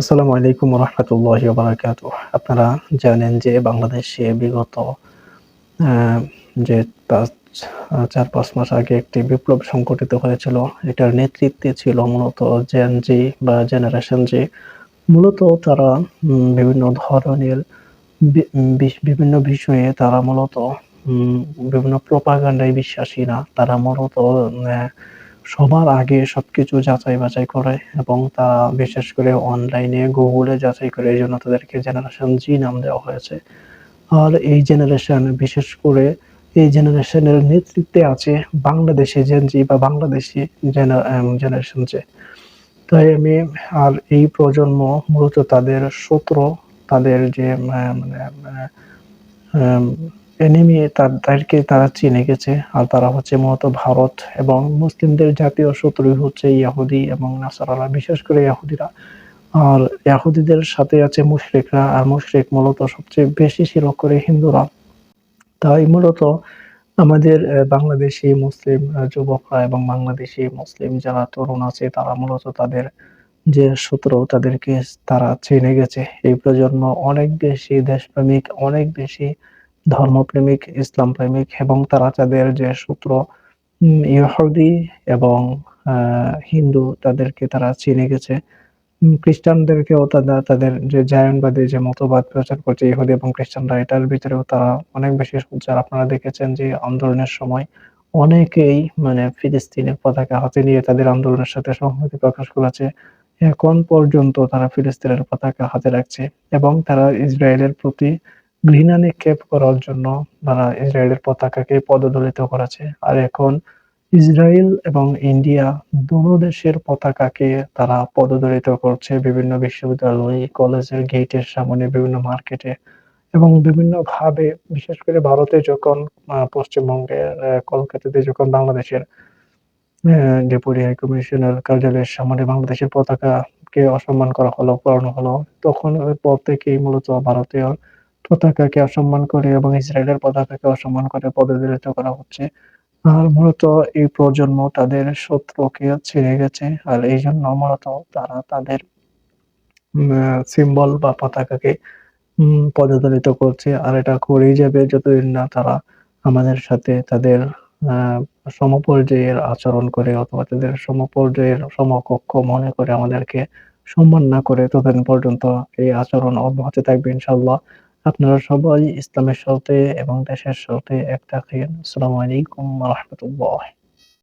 আসসালামু আলাইকুম রহমতুল্লাহি বারাকাতু আপনারা জানেন যে বাংলাদেশে বিগত যে পাঁচ চার, পাঁচ মাস আগে একটি বিপ্লব সংঘটিত হয়েছিল, এটার নেতৃত্বে ছিল মূলত জেন জি বা জেনারেশন জি মূলত তারা বিভিন্ন ধরনের বিভিন্ন বিষয়ে তারা মূলত বিভিন্ন প্রপাগান্ডায় বিশ্বাসী না। তারা মূলত সবার আগে সবকিছু যাচাই বাছাই করে এবং তারা বিশেষ করে অনলাইনে গুগলে যাচাই করে এই জন্য তাদেরকে জেনারেশন জি নাম দেওয়া হয়েছে। আর এই জেনারেশন বিশেষ করে এই জেনারেশনের নেতৃত্বে আছে বাংলাদেশি জেন জি বা বাংলাদেশি জেনারেশন যে তাই আমি আর এই প্রজন্ম মূলত তাদের শত্রু তাদের যে মানে এনিমি তাদেরকে তারা চিনে গেছে। আর তারা হচ্ছে মূলত ভারত এবং মুসলিমদের জাতীয় শত্রু হচ্ছে ইয়াহুদি এবং নাসারারা, বিশেষ করে ইয়াহুদিরা। আর ইয়াহুদিদের সাথে আছে মুশরিকরা, আর মুশরিক মূলত সবচেয়ে বেশি ছিল করে হিন্দুরা। তাই মূলত আমাদের বাংলাদেশি মুসলিম যুবকরা এবং বাংলাদেশি মুসলিম যারা তরুণ আছে, তারা মূলত তাদের যে সূত্র তাদেরকে তারা চিনে গেছে। এই প্রজন্ম অনেক বেশি দেশপ্রেমিক, অনেক বেশি ধর্মপ্রেমিক ইসলাম প্রেমিক এবং তারা তাদের যে উম, ইহুদি এবং হিন্দু তাদেরকে তারা চিনে গেছে। খ্রিস্টানদেরকেও তারা তাদের যে জায়নবাদী যে মতবাদ প্রচার করছে ইহুদি এবং খ্রিস্টানরা এটার ভিতরেও তারা অনেক বেশি সোচ্চার আপনারা দেখেছেন যে আন্দোলনের সময় অনেকেই মানে ফিলিস্তিনের পতাকা হাতে নিয়ে তাদের আন্দোলনের সাথে সংহতি প্রকাশ করেছে। এখন পর্যন্ত তারা ফিলিস্তিনের পতাকা হাতে রাখছে এবং তারা ইসরায়েলের প্রতি ঘৃণা নিক্ষেপ করার জন্য তারা ইসরায়েলের পতাকাকে পদদলিত করেছে। আর এখন ইসরায়েল এবং ইন্ডিয়া দুটো দেশের পতাকাকে তারা পদদলিত করছে বিভিন্ন বিশ্ববিদ্যালয়, কলেজের গেটের সামনে, বিভিন্ন মার্কেটে এবং বিভিন্ন ভাবে বিশেষ করে ভারতে যখন পশ্চিমবঙ্গের কলকাতাতে যখন বাংলাদেশের ডেপুটি হাই কমিশনার কার্যালয়ের সামনে বাংলাদেশের পতাকাকে অসম্মান করা হলো, পড়ানো হলো, তখন পর থেকেই মূলত ভারতীয় পতাকাকে অসম্মান করে এবং ইসরায়েলের পতাকাকে অসম্মান করে পদদলিত করা হচ্ছে। আর মূলত এই প্রজন্ম তাদের শত্রুকে ছেড়ে গেছে। আর এই জন্য মূলত তারা তাদের সিম্বল বা পতাকাকে পদদলিত করছে। আর এটা করেই যাবে যতদিন না তারা আমাদের সাথে তাদের সমপর্যায়ের আচরণ করে অথবা তাদের সমপর্যায়ের সমকক্ষ মনে করে আমাদেরকে সম্মান না করে, ততদিন পর্যন্ত এই আচরণ অব্যাহত থাকবে ইনশাল্লাহ আপনারা সবাই ইসলামের সাথে এবং দেশের সাথে এক থাকেন আসসালামু আলাইকুম রহমতুল্লাহ।